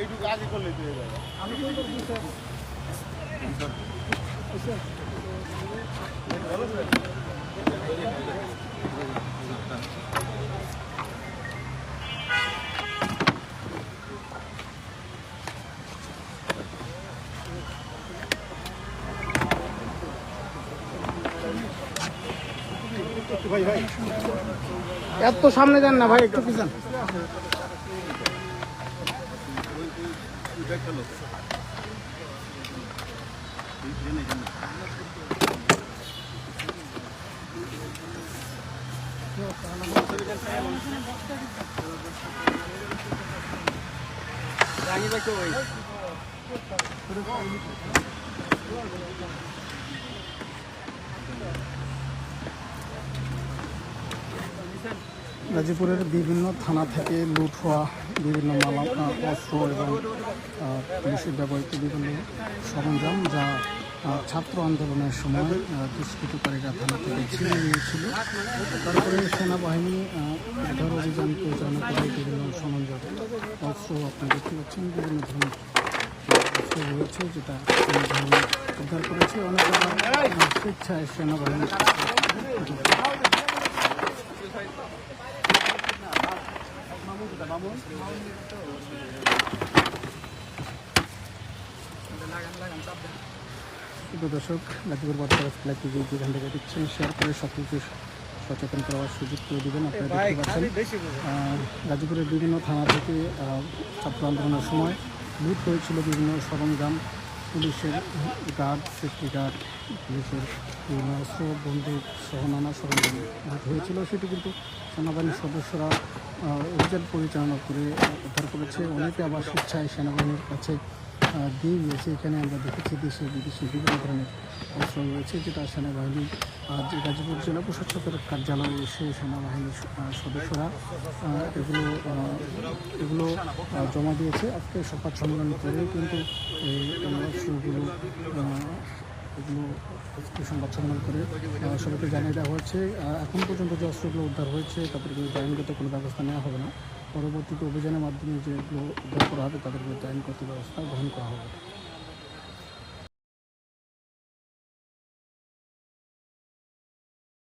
এইটুকু আগে করলে যাবে। ভাই এত সামনে যান না ভাই একটু পিছন। রাঙি দেখো ভাই পুরো গাজীপুরের বিভিন্ন থানা থেকে লুট হওয়া বিভিন্ন মালা অস্ত্র এবং পুলিশের ব্যবহৃত বিভিন্ন সরঞ্জাম যা ছাত্র আন্দোলনের সময় দুষ্কৃতকারীরা থানা থেকে ছিনিয়ে নিয়েছিল। তারপরে সেনাবাহিনী উদ্ধার অভিযান পরিচালনা করে বিভিন্ন সরঞ্জাম, অস্ত্র আপনারা দেখতে পাচ্ছেন, বিভিন্ন ধরনের অস্ত্র রয়েছে যেটা উদ্ধার করেছে। অনেক স্বেচ্ছায় সেনাবাহিনী দর্শক গাজীপুর বর্তমান খেলা টিভি যেখান থেকে দিচ্ছেন শেয়ার করে সকলকে সচেতন করার সুযোগ করে দেবেন আপনারা দেখতে পাচ্ছেন। গাজীপুরের বিভিন্ন থানা থেকে ছাত্র আন্দোলনের সময় লুট হয়েছিল বিভিন্ন সরঞ্জাম। পুলিশের গার্ড, সেফটি গার্ড, পুলিশের বিভিন্ন অস্ত্র বন্দুক সহ নানা সরঞ্জাম হয়েছিল। সেটি কিন্তু সেনাবাহিনীর সদস্যরা অভিযান পরিচালনা করে উদ্ধার করেছে। অনেকে আবার স্বেচ্ছায় সেনাবাহিনীর কাছে দিয়ে গিয়েছে। এখানে আমরা দেখেছি দেশে বিদেশে বিভিন্ন ধরনের অস্ত্র রয়েছে, যেটা সেনাবাহিনী আজ গাজীপুর জেলা প্রশাসকের কার্যালয়ে এসে সেনাবাহিনীর সদস্যরা এগুলো এগুলো জমা দিয়েছে। আজকে সকাল সম্মেলন করে কিন্তু এই অস্ত্রগুলো এগুলো সংবাদ সম্মেলন করে সবাইকে জানিয়ে দেওয়া হয়েছে। এখন পর্যন্ত যে অস্ত্রগুলো উদ্ধার হয়েছে, তাদের বিরুদ্ধে আইনগত কোনো ব্যবস্থা নেওয়া হবে না। পরবর্তীতে অভিযানের মাধ্যমে যেগুলো উদ্ধার করা হবে, তাদের বিরুদ্ধে আইনগত ব্যবস্থা গ্রহণ করা হবে।